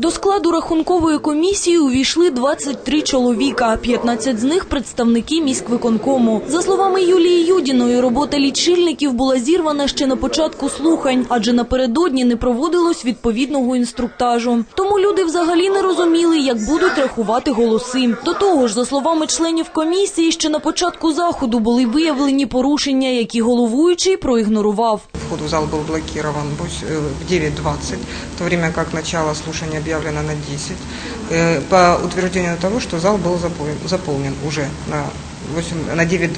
До складу рахункової комісії увійшли 23 чоловіка, 15 з них представники міськвиконкому. За словами Юлії Юдіної, робота лічильників була зірвана ще на початку слухань, адже напередодні не проводилось відповідного інструктажу. Тому люди взагалі не розуміли, як будуть рахувати голоси. До того ж, за словами членів комісії, ще на початку заходу були виявлені порушення, які головуючий проігнорував. Вход в зал был блокирован бус- э, в 9.20, в то время как начало слушания объявлено на 10, э, по утверждению того, что зал был запол- заполнен уже на, 8, на 9.20.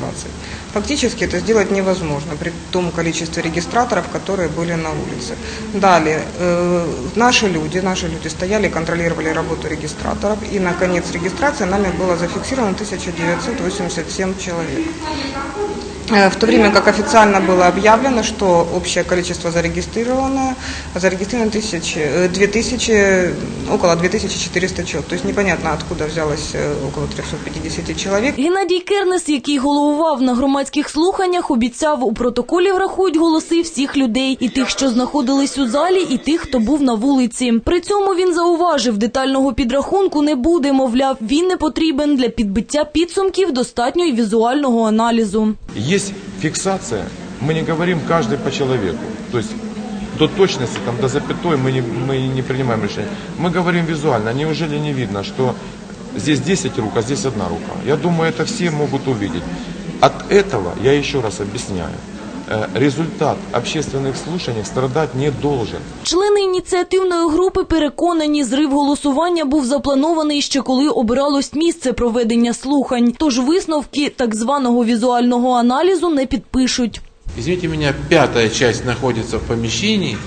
Фактически это сделать невозможно при том количестве регистраторов, которые были на улице. Далее, э, наши люди, наши люди стояли, контролировали работу регистраторов, и на конец регистрации нами было зафиксировано 1987 человек. Э, В то время как официально было объявлено, что общее количество зарегистрированное, зарегистрировано тысячи, э, 2000, около 2400 человек. То есть непонятно, откуда взялось э, около 350 человек. Геннадій Кернес, який головував на громадських слуханнях, обіцяв у протоколі врахують голоси всіх людей, і тих, що знаходились у залі, і тих, хто був на вулиці. При цьому він зауважив, детального підрахунку не буде. Мовляв, він не потрібен для підбиття підсумків. Достатньо й візуального аналізу. Есть фиксация, мы не говорим каждый по человеку. То есть до точности, там, до запятой мы не, мы не принимаем решение. Мы говорим визуально. Неужели не видно, что здесь 10 рук, а здесь одна рука? Я думаю, это все могут увидеть. От этого, я еще раз объясняю, э, результат общественных слушаний страдать не должен. Члени ініціативної групи переконані, зрив голосування був запланований ще коли обиралось місце проведення слухань. Тож висновки так званого візуального аналізу не підпишуть. Извините меня, пятая часть находится в помещении,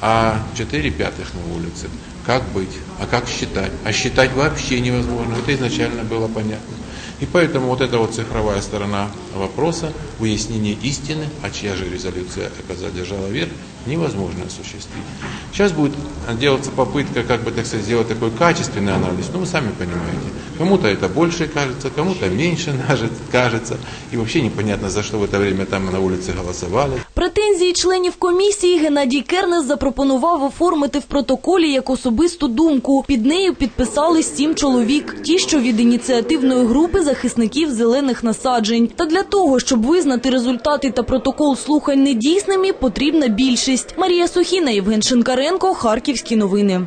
А четыре пятых на улице. Как быть? А как считать? А считать вообще невозможно. Это изначально было понятно. И поэтому вот эта вот цифровая сторона вопроса, выяснение истины, а чья же резолюция задержала верх, невозможно осуществить. Сейчас будет делаться попытка, как бы так сказать, сделать такой качественный анализ. Ну, вы сами понимаете. Кому-то это больше кажется, кому-то меньше кажется. И вообще непонятно, за что в это время там на улице голосовали. Претензії членів комісії Геннадій Кернес запропонував оформити в протоколі як особисту думку. Під нею підписали сім чоловік, ті, що від ініціативної групи захисників зелених насаджень. Та для того, щоб визнати результати та протокол слухань недійсними, потрібна більшість. Марія Сухіна, Євген Шинкаренко, Харківські новини.